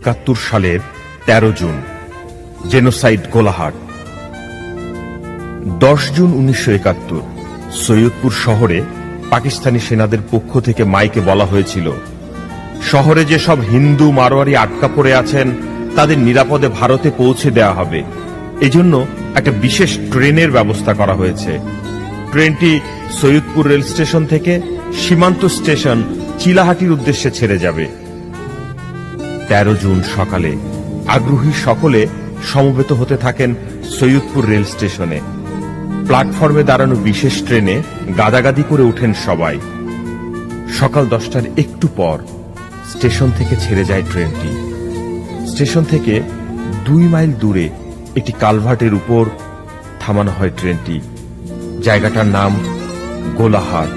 একাত্তর সালের তেরো জুন, জেনোসাইড গোলাহাট। দশ জুন উনিশশো একাত্তর, সৈয়দপুর শহরে পাকিস্তানি সেনাদের পক্ষ থেকে মাইকে বলা হয়েছিল, শহরে যেসব হিন্দু মারোয়ারি আটকা পড়ে আছেন, তাদের নিরাপদে ভারতে পৌঁছে দেওয়া হবে। এজন্য একটা বিশেষ ট্রেনের ব্যবস্থা করা হয়েছে। ট্রেনটি সৈয়দপুর রেল স্টেশন থেকে সীমান্ত স্টেশন চিলাহাটির উদ্দেশ্যে ছেড়ে যাবে। তেরো জুন সকালে। আগ্রহী সকলে সমবেত হতে থাকেন সৈয়দপুর রেল স্টেশনে। প্ল্যাটফর্মে দাঁড়ানো বিশেষ ট্রেনে গাদাগাদি করে ওঠেন সবাই। সকাল দশটার একটু পর স্টেশন থেকে ছেড়ে যায় ট্রেনটি। স্টেশন থেকে দুই মাইল দূরে একটি কালভার্টের উপর থামানো হয় ট্রেনটি। জায়গাটার নাম গোলাহাট।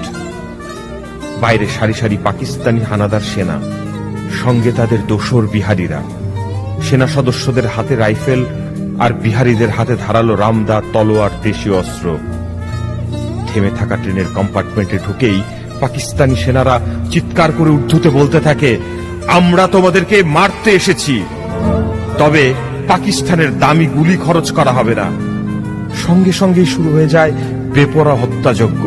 বাইরে সারি সারি পাকিস্তানি হানাদার সেনা সঙ্গে তাদের দোসর বিহারীরা। সেনা সদস্যদের হাতে রাইফেল আর বিহারীদের হাতে ধারালো রামদা, তলোয়ার, দেশীয় অস্ত্র। থেমে থাকা ট্রেনের কম্পার্টমেন্টে ঢুকেই পাকিস্তানি সেনারা চিৎকার করে উদ্ধতে বলতে থাকে, আমরা তোমাদেরকে মারতে এসেছি। তবে পাকিস্তানের দামি গুলি খরচ করা হবে না। সঙ্গে সঙ্গেই শুরু হয়ে যায় বেপরা হত্যাযজ্ঞ।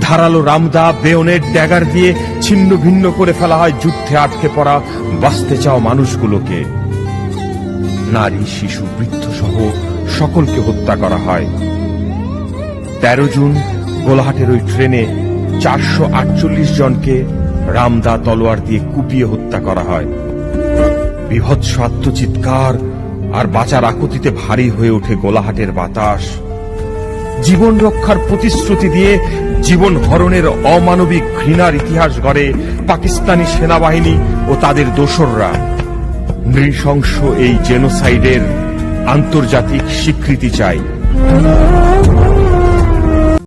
ধারালো রামদা, বেয়নের ড্যাগার দিয়ে ছিন্ন ভিন্ন করে ফেলা হয় যুদ্ধে আটকে পড়া, বাঁচতে চাওয়া মানুষগুলোকে। নারী, শিশু বৃদ্ধ সহ সকলকে হত্যা করা হয়। তেরো জুন গোলাহাটের ওই ট্রেনে চারশো আটচল্লিশ জনকে রামদা তলোয়ার দিয়ে কুপিয়ে হত্যা করা হয়। বিভৎস আত্মচিৎকার আর বাঁচার আকুতিতে ভারী হয়ে ওঠে গোলাহাটের বাতাস। জীবন রক্ষার প্রতিশ্রুতি দিয়ে জীবন হরণের অমানবিক ঘৃণার ইতিহাস গড়ে পাকিস্তানি সেনাবাহিনী ও তাদের দোসররা। নৃশংস এই জেনোসাইডের আন্তর্জাতিক স্বীকৃতি চাই।